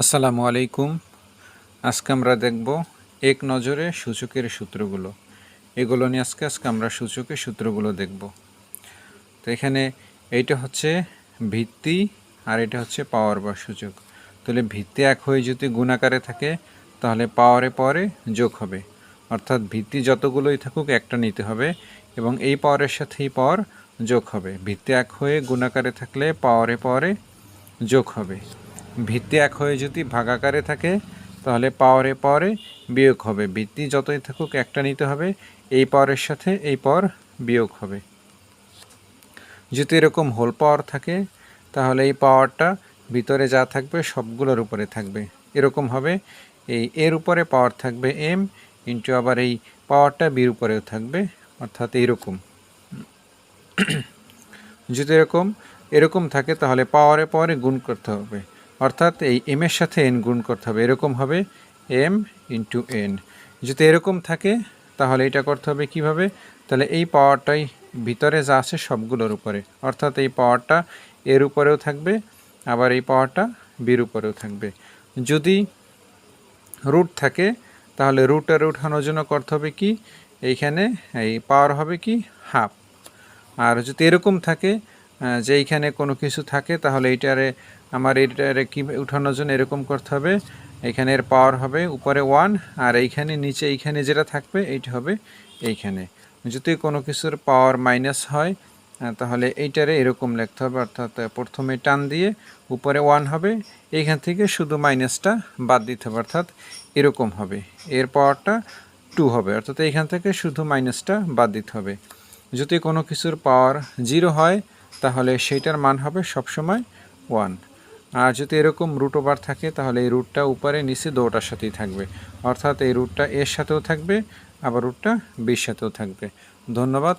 আসসালামু আলাইকুম। আজকে আমরা দেখব এক নজরে সূচকের সূত্রগুলো। এগুলো নিয়ে আজকে আজকে আমরা সূচকের সূত্রগুলো দেখব। তো এখানে এইটা হচ্ছে ভিত্তি আর এটা হচ্ছে পাওয়ার বা সূচক। তাহলে ভিত্তি এক হয়ে যদি গুণাকারে থাকে, তাহলে পাওয়ারে পরে যোগ হবে। অর্থাৎ ভিত্তি যতগুলোই থাকুক, একটা নিতে হবে এবং এই পাওয়ারের সাথে এই পাওয়ার যোগ হবে। ভিত্তি এক হয়ে গুণাকারে থাকলে পাওয়ারে পাওয়ারে যোগ হবে। ভিত্তি এক হয়ে যদি ভাগাকারে থাকে, তাহলে পাওয়ারে পাওয়ারে বিয়োগ হবে। ভিত্তি যতই থাকুক, একটা নিতে হবে, এই পাওয়ারের সাথে এই পাওয়ার বিয়োগ হবে। যদি এরকম হোল পাওয়ার থাকে, তাহলে এই পাওয়ারটা ভিতরে যা থাকবে, সবগুলোর উপরে থাকবে। এরকম হবে, এই এর উপরে পাওয়ার থাকবে এম ইন্টু আবার এই পাওয়ারটা বির উপরেও থাকবে, অর্থাৎ এইরকম। যদি এরকম এরকম থাকে, তাহলে পাওয়ারে পাওয়ারে গুণ করতে হবে। অর্থাৎ এই এম এর সাথে এন গুণ করতে হবে। এরকম হবে এম ইন্টু এন যদি এরকম থাকে, তাহলে এটা করতে হবে কীভাবে? তাহলে এই পাওয়ারটাই ভিতরে যা আছে সবগুলোর উপরে। অর্থাৎ এই পাওয়ারটা এর উপরেও থাকবে, আবার এই পাওয়ারটা বির উপরেও থাকবে। যদি রুট থাকে, তাহলে রুটের উঠানোর জন্য করতে হবে কি? এইখানে এই পাওয়ার হবে কি? হাফ আর যদি এরকম থাকে যে এইখানে কোনো কিছু থাকে, তাহলে এইটারে, আমার এইটারে কি উঠানোর জন্য এরকম করতে হবে। এখানে এর পাওয়ার হবে উপরে ওয়ান আর এইখানে নিচে, এইখানে যেটা থাকবে, এইটা হবে এইখানে। যদি কোনো কিছুর পাওয়ার মাইনাস হয় তাহলে এইটারে এরকম লিখতে হবে, অর্থাৎ প্রথমে টান দিয়ে উপরে ওয়ান হবে, এইখান থেকে শুধু মাইনাসটা বাদ দিতে হবে, অর্থাৎ এরকম হবে। এর পাওয়ারটা টু হবে, অর্থাৎ এইখান থেকে শুধু মাইনাসটা বাদ দিতে হবে। যদি কোনো কিছুর পাওয়ার জিরো হয় তাহলে সেইটার মান হবে সবসময় ওয়ান। আর যদি এরকম রুট ওভার থাকে, তাহলে এই রুটটা উপরে, নিচে দোটার সাথেই থাকবে। অর্থাৎ এই রুটটা এর সাথেও থাকবে, আবার রুটটা বির সাথেও থাকবে। ধন্যবাদ